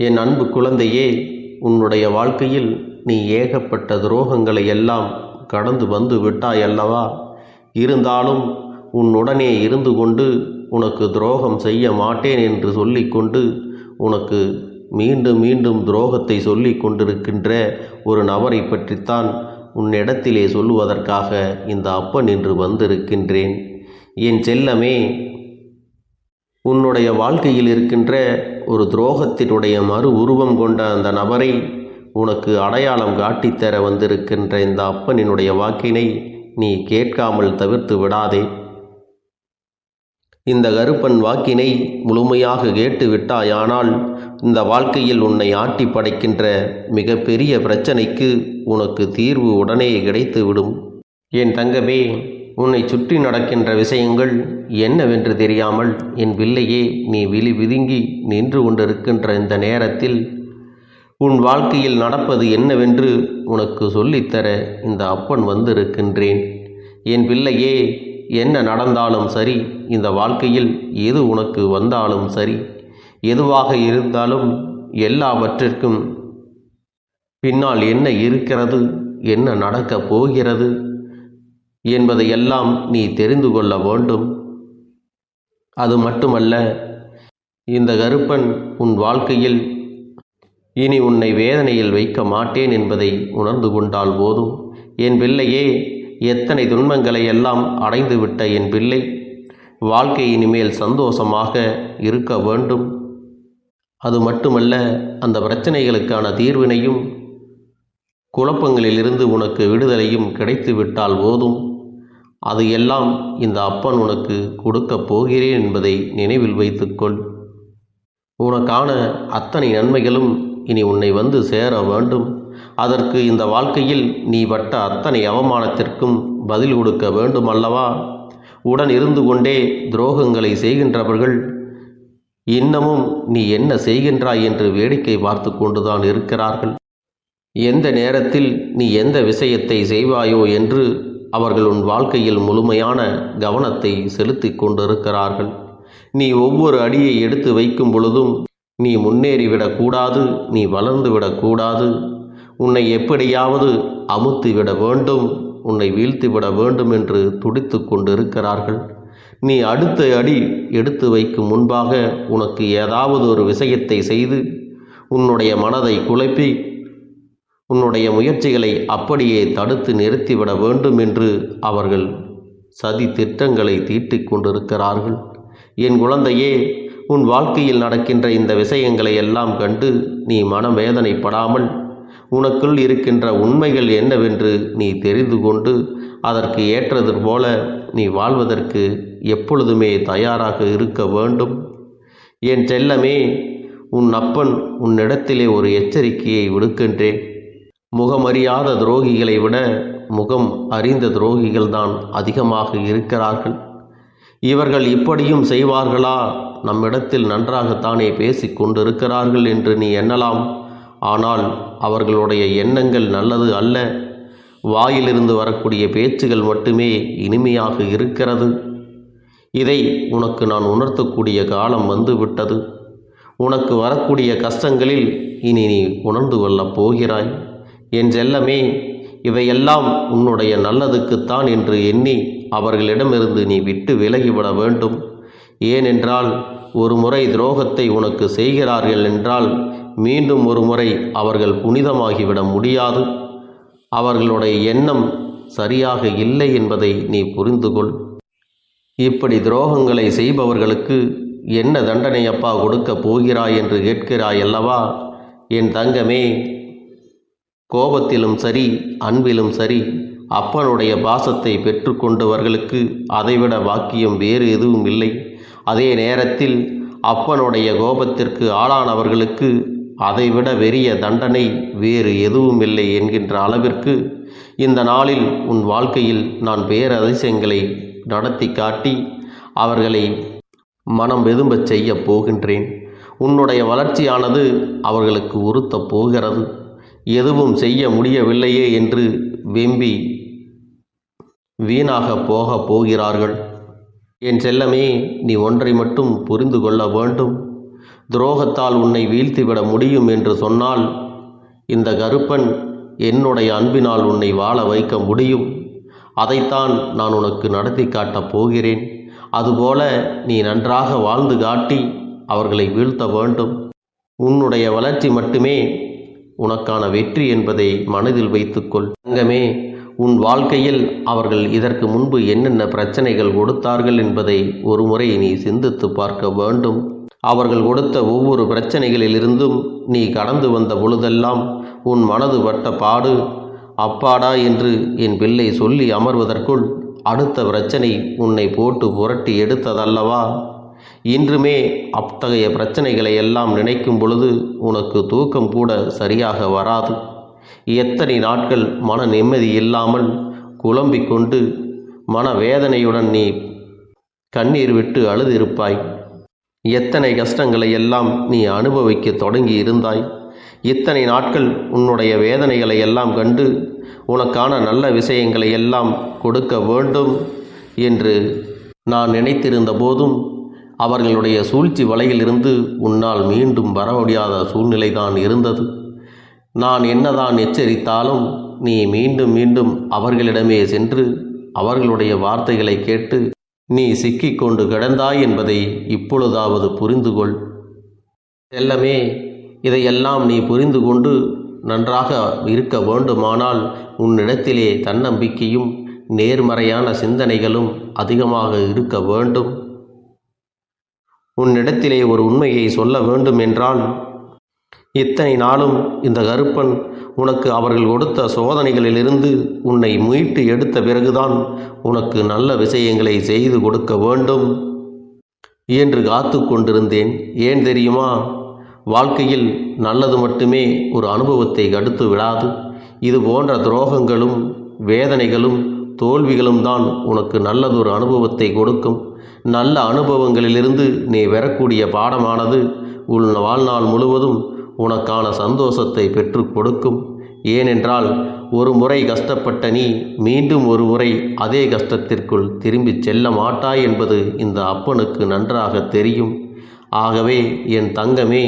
என் அன்பு குழந்தையே உன்னுடைய வாழ்க்கையில் நீ ஏகப்பட்ட துரோகங்களை எல்லாம் கடந்து வந்து விட்டாய் அல்லவா இருந்தாலும் உன்னுடனே இருந்து கொண்டு உனக்கு துரோகம் செய்ய மாட்டேன் என்று சொல்லிக்கொண்டு உனக்கு மீண்டும் மீண்டும் துரோகத்தை சொல்லிக் கொண்டிருக்கின்ற ஒரு நபரை பற்றித்தான் உன்னிடத்திலே சொல்லுவதற்காக இந்த அப்பன் என்று வந்திருக்கின்றேன். என் செல்லமே உன்னுடைய வாழ்க்கையில் இருக்கின்ற ஒரு துரோகத்தினுடைய மறு உருவம் கொண்ட அந்த நபரை உனக்கு அடையாளம் காட்டித்தர வந்திருக்கின்ற இந்த அப்பனினுடைய வாக்கினை நீ கேட்காமல் தவிர்த்து விடாதே. இந்த கருப்பன் வாக்கினை முழுமையாக கேட்டு விட்டாயானால் இந்த வாழ்க்கையில் உன்னை ஆட்டி படைக்கின்ற மிகப்பெரிய பிரச்சனைக்கு உனக்கு தீர்வு உடனே கிடைத்துவிடும். என் தங்கமே உன்னை சுற்றி நடக்கின்ற விஷயங்கள் என்னவென்று தெரியாமல் என் பிள்ளையே நீ விழி விதுங்கி நின்று கொண்டிருக்கின்ற இந்த நேரத்தில் உன் வாழ்க்கையில் நடப்பது என்னவென்று உனக்கு சொல்லித்தர இந்த அப்பன் வந்திருக்கின்றேன். என் பிள்ளையே என்ன நடந்தாலும் சரி இந்த வாழ்க்கையில் எது உனக்கு வந்தாலும் சரி எதுவாக இருந்தாலும் எல்லாவற்றிற்கும் பின்னால் என்ன இருக்கிறது என்ன நடக்கப் போகிறது என்பதையெல்லாம் நீ தெரிந்து கொள்ள வேண்டும். அது மட்டுமல்ல இந்த கருப்பன் உன் வாழ்க்கையில் இனி உன்னை வேதனையில் வைக்க மாட்டேன் என்பதை உணர்ந்து கொண்டால் போதும். என் பிள்ளையே எத்தனை துன்பங்களை எல்லாம் அடைந்துவிட்ட என் பிள்ளை. வாழ்க்கை இனிமேல் சந்தோஷமாக இருக்க வேண்டும். அது மட்டுமல்ல அந்த பிரச்சனைகளுக்கான தீர்வினையும் குழப்பங்களிலிருந்து உனக்கு விடுதலையும் கிடைத்துவிட்டால் போதும். அது எல்லாம் இந்த அப்பன் உனக்கு கொடுக்கப் போகிறேன் என்பதை நினைவில் வைத்துக்கொள். உனக்கான அத்தனை நன்மைகளும் இனி உன்னை வந்து சேர வேண்டும். அதற்கு இந்த வாழ்க்கையில் நீ பட்ட அத்தனை அவமானத்திற்கும் பதில் கொடுக்க வேண்டும் அல்லவா உடன் இருந்து கொண்டே துரோகங்களை செய்கின்றவர்கள் இன்னமும் நீ என்ன செய்கின்றாய் என்று வேடிக்கை பார்த்து கொண்டுதான் இருக்கிறார்கள். எந்த நேரத்தில் நீ எந்த விஷயத்தை செய்வாயோ என்று அவர்கள் உன் வாழ்க்கையில் முழுமையான கவனத்தை செலுத்தி கொண்டிருக்கிறார்கள். நீ ஒவ்வொரு அடியை எடுத்து வைக்கும் பொழுதும் நீ முன்னேறிவிடக்கூடாது நீ வளர்ந்துவிடக்கூடாது உன்னை எப்படியாவது அமுத்திவிட வேண்டும் உன்னை வீழ்த்திவிட வேண்டும் என்று துடித்து கொண்டிருக்கிறார்கள். நீ அடுத்த அடி எடுத்து வைக்கும் முன்பாக உனக்கு ஏதாவது ஒரு விஷயத்தை செய்து உன்னுடைய மனதை குழப்பி உன்னுடைய முயற்சிகளை அப்படியே தடுத்து நிறுத்திவிட வேண்டும் என்று அவர்கள் சதி திட்டங்களை தீட்டிக் கொண்டிருக்கிறார்கள். என் குழந்தையே உன் வாழ்க்கையில் நடக்கின்ற இந்த விஷயங்களை எல்லாம் கண்டு நீ மனவேதனைப்படாமல் உனக்குள் இருக்கின்ற உண்மைகள் என்னவென்று நீ தெரிந்து கொண்டு அதற்கு ஏற்றது போல நீ வாழ்வதற்கு எப்பொழுதுமே தயாராக இருக்க வேண்டும். என் செல்லமே உன் அப்பன் உன்னிடத்திலே ஒரு எச்சரிக்கையை விடுக்கின்றேன். முகமறியாத துரோகிகளை விட முகம் அறிந்த துரோகிகள்தான் அதிகமாக இருக்கிறார்கள். இவர்கள் இப்படியும் செய்வார்களா? நம்மிடத்தில் நன்றாகத்தானே பேசிக் கொண்டிருக்கிறார்கள் என்று நீ எண்ணலாம். ஆனால் அவர்களுடைய எண்ணங்கள் நல்லது அல்ல. வாயிலிருந்து வரக்கூடிய பேச்சுகள் மட்டுமே இனிமையாக இருக்கிறது. இதை உனக்கு நான் உணர்த்தக்கூடிய காலம் வந்துவிட்டது. உனக்கு வரக்கூடிய கஷ்டங்களில் இனி நீ உணர்ந்து கொள்ளப் போகிறாய். என் செல்லமே இவையெல்லாம் உன்னுடைய நல்லதுக்குத்தான் என்று எண்ணி அவர்களிடமிருந்து நீ விட்டு விலகிவிட வேண்டும். ஏனென்றால் ஒரு முறை துரோகத்தை உனக்கு செய்கிறார்கள் என்றால் மீண்டும் ஒரு முறை அவர்கள் புனிதமாகிவிட முடியாது. அவர்களுடைய எண்ணம் சரியாக இல்லை என்பதை நீ புரிந்து கொள் இப்படி துரோகங்களை செய்பவர்களுக்கு என்ன தண்டனை அப்பா கொடுக்கப் போகிறாய் என்று கேட்கிறாய் அல்லவா? என் தங்கமே கோபத்திலும் சரி அன்பிலும் சரி அப்பனுடைய பாசத்தை பெற்றுக்கொண்டவர்களுக்கு அதைவிட வாக்கியம் வேறு எதுவும் இல்லை. அதே நேரத்தில் அப்பனுடைய கோபத்திற்கு ஆளானவர்களுக்கு அதைவிட வெறிய தண்டனை வேறு எதுவும் இல்லை என்கின்ற அளவிற்கு இந்த நாளில் உன் வாழ்க்கையில் நான் பேரதிசயங்களை நடத்தி காட்டி அவர்களை மனம் வெதும்பச் செய்யப் போகின்றேன். உன்னுடைய வளர்ச்சியானது அவர்களுக்கு உறுத்தப் போகிறது. எதுவும் செய்ய முடியவில்லையே என்று வெம்பி வீணாக போகப் போகிறார்கள். என் செல்லமே நீ ஒன்றை மட்டும் புரிந்து கொள்ள வேண்டும். துரோகத்தால் உன்னை வீழ்த்திவிட முடியும் என்று சொன்னால் இந்த கருப்பன் என்னுடைய அன்பினால் உன்னை வாழ வைக்க முடியும். அதைத்தான் நான் உனக்கு நடத்தி காட்டப் போகிறேன். அதுபோல நீ நன்றாக வாழ்ந்து காட்டி அவர்களை வீழ்த்த வேண்டும். உன்னுடைய வளர்ச்சி மட்டுமே உனக்கான வெற்றி என்பதை மனதில் வைத்துக்கொள். தங்கமே உன் வாழ்க்கையில் அவர்கள் இதற்கு முன்பு என்னென்ன பிரச்சனைகள் கொடுத்தார்கள் என்பதை ஒருமுறை நீ சிந்தித்து பார்க்க வேண்டும். அவர்கள் கொடுத்த ஒவ்வொரு பிரச்சனைகளிலிருந்தும் நீ கடந்து வந்த பொழுதெல்லாம் உன் மனது பட்ட பாடு அப்பாடா என்று என் பிள்ளை சொல்லி அமர்வதற்குள் அடுத்த பிரச்சனை உன்னை போட்டு புரட்டி எடுத்ததல்லவா? இன்றுமே அத்தகைய பிரச்சனைகளை எல்லாம் நினைக்கும் பொழுது உனக்கு தூக்கம் கூட சரியாக வராது. எத்தனை நாட்கள் மன நிம்மதி இல்லாமல் குழம்பிக் கொண்டு மனவேதனையுடன் நீ கண்ணீர் விட்டு அழுதிருப்பாய். எத்தனை கஷ்டங்களை எல்லாம் நீ அனுபவிக்க தொடங்கி இருந்தாய் இத்தனை நாட்கள் உன்னுடைய வேதனைகளை எல்லாம் கண்டு உனக்கான நல்ல விஷயங்களை எல்லாம் கொடுக்க வேண்டும் என்று நான் நினைத்திருந்த போதும் அவர்களுடைய சூழ்ச்சி வலையிலிருந்து உன்னால் மீண்டும் வர முடியாத சூழ்நிலைதான் இருந்தது. நான் என்னதான் எச்சரித்தாலும் நீ மீண்டும் மீண்டும் அவர்களிடமே சென்று அவர்களுடைய வார்த்தைகளை கேட்டு நீ சிக்கிக்கொண்டு கிடந்தாய் என்பதை இப்பொழுதாவது புரிந்து கொள் செல்லமே இதையெல்லாம் நீ புரிந்து கொண்டு நன்றாக இருக்க வேண்டுமானால் உன்னிடத்திலே தன்னம்பிக்கையும் நேர்மறையான சிந்தனைகளும் அதிகமாக இருக்க வேண்டும். உன்னிடத்திலே ஒரு உண்மையை சொல்ல வேண்டும் என்றால் இத்தனை நாளும் இந்த கருப்பன் உனக்கு அவர்கள் கொடுத்த சோதனைகளிலிருந்து உன்னை மீட்டு எடுத்த பிறகுதான் உனக்கு நல்ல விஷயங்களை செய்து கொடுக்க வேண்டும் என்று காத்து கொண்டிருந்தேன். ஏன் தெரியுமா? வாழ்க்கையில் நல்லது மட்டுமே ஒரு அனுபவத்தை கடுத்து விடாது. இது போன்ற துரோகங்களும் வேதனைகளும் தோல்விகளும் தான் உனக்கு நல்லதொரு அனுபவத்தை கொடுக்கும். நல்ல அனுபவங்களிலிருந்து நீ பெறக்கூடிய பாடமானது உன் வாழ்நாள் முழுவதும் உனக்கான சந்தோஷத்தை பெற்றுக் கொடுக்கும். ஏனென்றால் ஒரு முறை கஷ்டப்பட்ட நீ மீண்டும் ஒரு முறை அதே கஷ்டத்திற்குள் திரும்பிச் செல்ல மாட்டாய் என்பது இந்த அப்பனுக்கு நன்றாக தெரியும். ஆகவே என் தங்கமே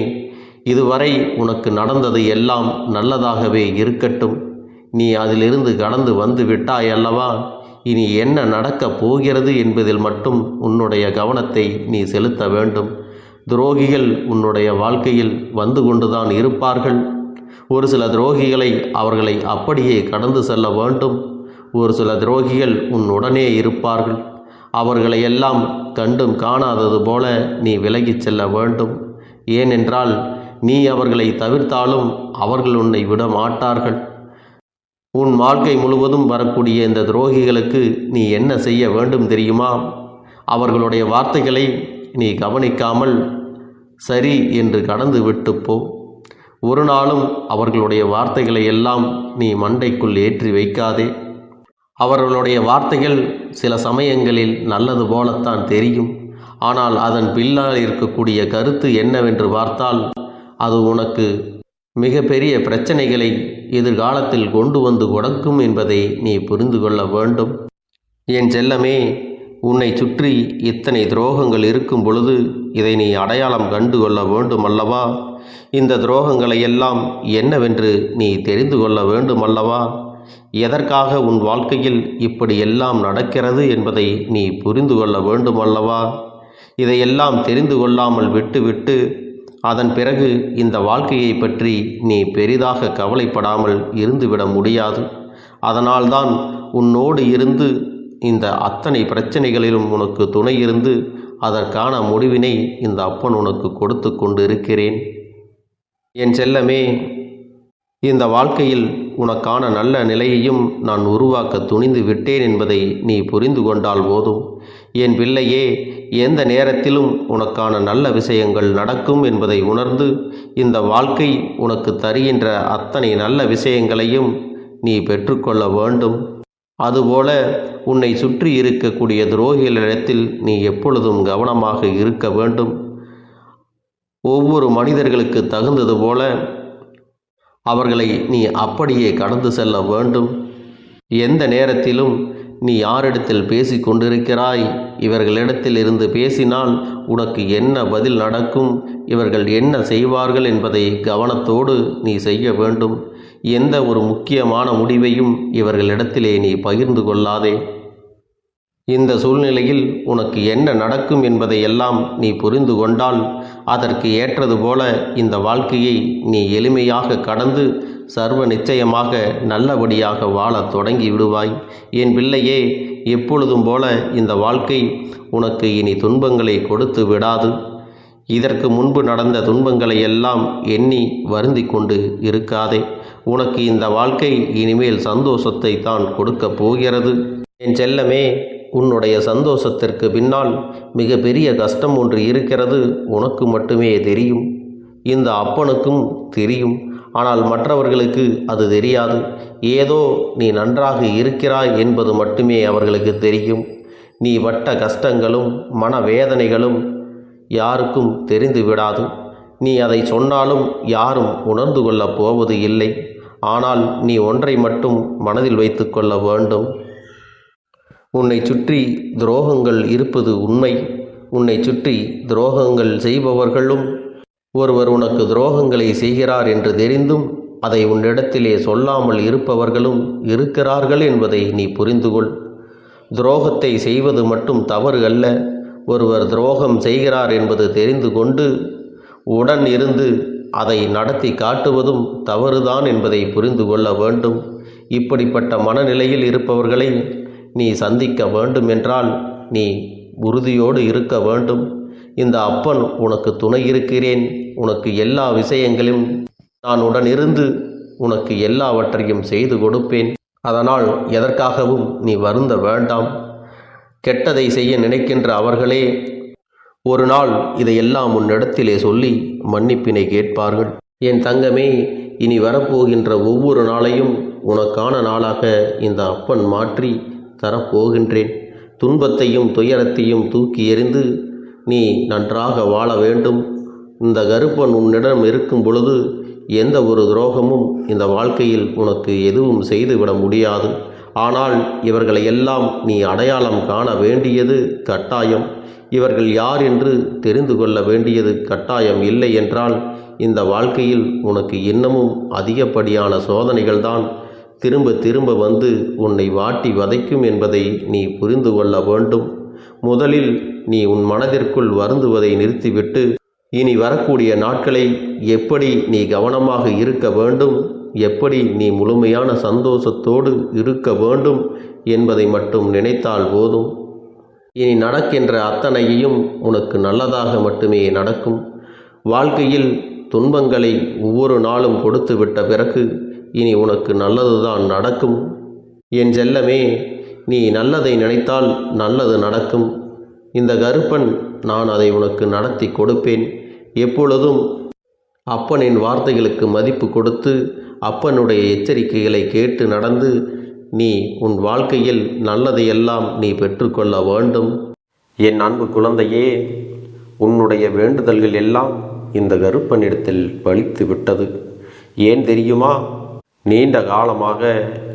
இதுவரை உனக்கு நடந்தது எல்லாம் நல்லதாகவே இருக்கட்டும். நீ அதிலிருந்து கடந்து வந்து விட்டாய் அல்லவா? இனி என்ன நடக்கப் போகிறது என்பதில் மட்டும் உன்னுடைய கவனத்தை நீ செலுத்த வேண்டும். துரோகிகள் உன்னுடைய வாழ்க்கையில் வந்து கொண்டுதான் இருப்பார்கள். ஒரு சில துரோகிகளை அவர்களை அப்படியே கடந்து செல்ல வேண்டும். ஒரு சில துரோகிகள் உன்னுடனே இருப்பார்கள். அவர்களை எல்லாம் கண்டும் காணாதது போல நீ விலகிச் செல்ல வேண்டும். ஏனென்றால் நீ அவர்களை தவிர்த்தாலும் அவர்கள் உன்னை விட மாட்டார்கள் உன் வாழ்க்கை முழுவதும் வரக்கூடிய இந்த துரோகிகளுக்கு நீ என்ன செய்ய வேண்டும் தெரியுமா? அவர்களுடைய வார்த்தைகளை நீ கவனிக்காமல் சரி என்று கடந்து விட்டு போ. ஒரு நாளும் அவர்களுடைய வார்த்தைகளை எல்லாம் நீ மண்டைக்குள் ஏற்றி வைக்காதே. அவர்களுடைய வார்த்தைகள் சில சமயங்களில் நல்லது போலத்தான் தெரியும். ஆனால் அதன் பின்னால் இருக்கக்கூடிய கருத்து என்னவென்று பார்த்தால் அது உனக்கு மிகப்பெரிய பிரச்சனைகளை எதிர்காலத்தில் கொண்டு வந்து கொடுக்கும் என்பதை நீ புரிந்து கொள்ள வேண்டும். என் செல்லமே உன்னை சுற்றி இத்தனை துரோகங்கள் இருக்கும் பொழுது இதை நீ அடையாளம் கண்டு கொள்ள வேண்டும் அல்லவா இந்த துரோகங்களை எல்லாம் என்னவென்று நீ தெரிந்து கொள்ள வேண்டும் அல்லவா எதற்காக உன் வாழ்க்கையில் இப்படி எல்லாம் நடக்கிறது என்பதை நீ புரிந்து கொள்ள வேண்டும் அல்லவா இதையெல்லாம் தெரிந்து கொள்ளாமல் விட்டுவிட்டு அதன் பிறகு இந்த வாழ்க்கையை பற்றி நீ பெரிதாக கவலைப்படாமல் இருந்துவிட முடியாது. அதனால்தான் உன்னோடு இருந்து இந்த அத்தனை பிரச்சனைகளிலும் உனக்கு துணை இருந்து அதற்கான முடிவினை இந்த அப்பன் உனக்கு கொடுத்து கொண்டு இருக்கிறேன் என் செல்லமே இந்த வாழ்க்கையில் உனக்கான நல்ல நிலையையும் நான் உருவாக்க துணிந்து விட்டேன் என்பதை நீ புரிந்து கொண்டால் போதும். என் பிள்ளையே எந்த நேரத்திலும் உனக்கான நல்ல விஷயங்கள் நடக்கும் என்பதை உணர்ந்து இந்த வாழ்க்கை உனக்கு தருகின்ற அத்தனை நல்ல விஷயங்களையும் நீ பெற்றுக்கொள்ள வேண்டும். அதுபோல உன்னை சுற்றி இருக்கக்கூடிய துரோகிகளிடத்தில் நீ எப்பொழுதும் கவனமாக இருக்க வேண்டும். ஒவ்வொரு மனிதர்களுக்கு தகுந்தது போல அவர்களை நீ அப்படியே கடந்து செல்ல வேண்டும். எந்த நேரத்திலும் நீ யாரிடத்தில் பேசி கொண்டிருக்கிறாய்? இவர்களிடத்தில் இருந்து பேசினால் உனக்கு என்ன பதில் நடக்கும்? இவர்கள் என்ன செய்வார்கள் என்பதை கவனத்தோடு நீ செய்ய வேண்டும். எந்த ஒரு முக்கியமான முடிவையும் இவர்களிடத்திலே நீ பகிர்ந்து கொள்ளாதே. இந்த சூழ்நிலையில் உனக்கு என்ன நடக்கும் என்பதை எல்லாம் நீ புரிந்து கொண்டால் அதற்கு ஏற்றது போல இந்த வாழ்க்கையை நீ எளிமையாக கடந்து சர்வ நிச்சயமாக நல்லபடியாக வாழத் தொடங்கி விடுவாய். என் பிள்ளையே எப்பொழுதும் போல இந்த வாழ்க்கை உனக்கு இனி துன்பங்களை கொடுத்து விடாது. இதற்கு முன்பு நடந்த துன்பங்களை எல்லாம் எண்ணி வருந்தி கொண்டு இருக்காதே. உனக்கு இந்த வாழ்க்கை இனிமேல் சந்தோஷத்தை தான் கொடுக்கப் போகிறது. என் செல்லமே உன்னுடைய சந்தோஷத்திற்கு பின்னால் மிக பெரிய கஷ்டம் ஒன்று இருக்கிறது. உனக்கு மட்டுமே தெரியும். இந்த அப்பனுக்கும் தெரியும். ஆனால் மற்றவர்களுக்கு அது தெரியாது. ஏதோ நீ நன்றாக இருக்கிறாய் என்பது மட்டுமே அவர்களுக்கு தெரியும். நீ வட்ட கஷ்டங்களும் மனவேதனைகளும் யாருக்கும் தெரிந்து விடாது. நீ அதை சொன்னாலும் யாரும் உணர்ந்து கொள்ளப் போவது இல்லை. ஆனால் நீ ஒன்றை மட்டும் மனதில் வைத்துக்கொள்ள வேண்டும். உன்னை சுற்றி துரோகங்கள் இருப்பது உண்மை. உன்னை சுற்றி துரோகங்கள் செய்பவர்களும் ஒருவர் உனக்கு துரோகங்களை செய்கிறார் என்று தெரிந்தும் அதை உன்னிடத்திலே சொல்லாமல் இருப்பவர்களும் இருக்கிறார்கள் என்பதை நீ புரிந்து கொள் துரோகத்தை செய்வது மட்டும் தவறு அல்ல. ஒருவர் துரோகம் செய்கிறார் என்பது தெரிந்து கொண்டு உடன் இருந்து அதை நடத்தி காட்டுவதும் தவறுதான் என்பதை புரிந்து கொள்ள வேண்டும். இப்படிப்பட்ட மனநிலையில் இருப்பவர்களை நீ சந்திக்க வேண்டும் என்றால் நீ உறுதியோடு இருக்க வேண்டும். இந்த அப்பன் உனக்கு துணை இருக்கிறேன். உனக்கு எல்லா விஷயங்களும் நான் உடனிருந்து உனக்கு எல்லாவற்றையும் செய்து கொடுப்பேன். அதனால் எதற்காகவும் நீ வருந்த வேண்டாம். கெட்டதை செய்ய நினைக்கின்ற அவர்களே ஒரு நாள் இதையெல்லாம் உன்னிடத்திலே சொல்லி மன்னிப்பினை கேட்பார்கள். என் தங்கமே இனி வரப்போகின்ற ஒவ்வொரு நாளையும் உனக்கான நாளாக இந்த அப்பன் மாற்றி தரப்போகின்றேன். துன்பத்தையும் துயரத்தையும் தூக்கி எறிந்து நீ நன்றாக வாழ வேண்டும். இந்த கருப்பன் உன்னிடம் இருக்கும் பொழுது எந்த ஒரு துரோகமும் இந்த வாழ்க்கையில் உனக்கு எதுவும் செய்துவிட முடியாது. ஆனால் இவர்களை எல்லாம் நீ அடையாளம் காண வேண்டியது கட்டாயம். இவர்கள் யார் என்று தெரிந்து கொள்ள வேண்டியது கட்டாயம் இல்லை என்றால் இந்த வாழ்க்கையில் உனக்கு இன்னமும் அதிகப்படியான சோதனைகள்தான் திரும்ப திரும்ப வந்து உன்னை வாட்டி வதைக்கும் என்பதை நீ புரிந்து கொள்ள வேண்டும். முதலில் நீ உன் மனதிற்குள் வருந்துவதை நிறுத்திவிட்டு இனி வரக்கூடிய நாட்களை எப்படி நீ கவனமாக இருக்க வேண்டும்? எப்படி நீ முழுமையான சந்தோஷத்தோடு இருக்க வேண்டும் என்பதை மட்டும் நினைத்தால் போதும். இனி நடக்கின்ற அத்தனையையும் உனக்கு நல்லதாக மட்டுமே நடக்கும். வாழ்க்கையில் துன்பங்களை ஒவ்வொரு நாளும் கொடுத்து விட்ட பிறகு இனி உனக்கு நல்லதுதான் நடக்கும். என் செல்லமே நீ நல்லதை நினைத்தால் நல்லது நடக்கும். இந்த கருப்பன் நான் அதை உனக்கு நடத்தி கொடுப்பேன். எப்பொழுதும் அப்பனின் வார்த்தைகளுக்கு மதிப்பு கொடுத்து அப்பனுடைய எச்சரிக்கைகளை கேட்டு நடந்து நீ உன் வாழ்க்கையில் நல்லதையெல்லாம் நீ பெற்றுக்கொள்ள வேண்டும். என் அன்பு குழந்தையே உன்னுடைய வேண்டுதல்கள் எல்லாம் இந்த கருப்பனிடத்தில் பலித்து விட்டது ஏன் தெரியுமா? நீண்ட காலமாக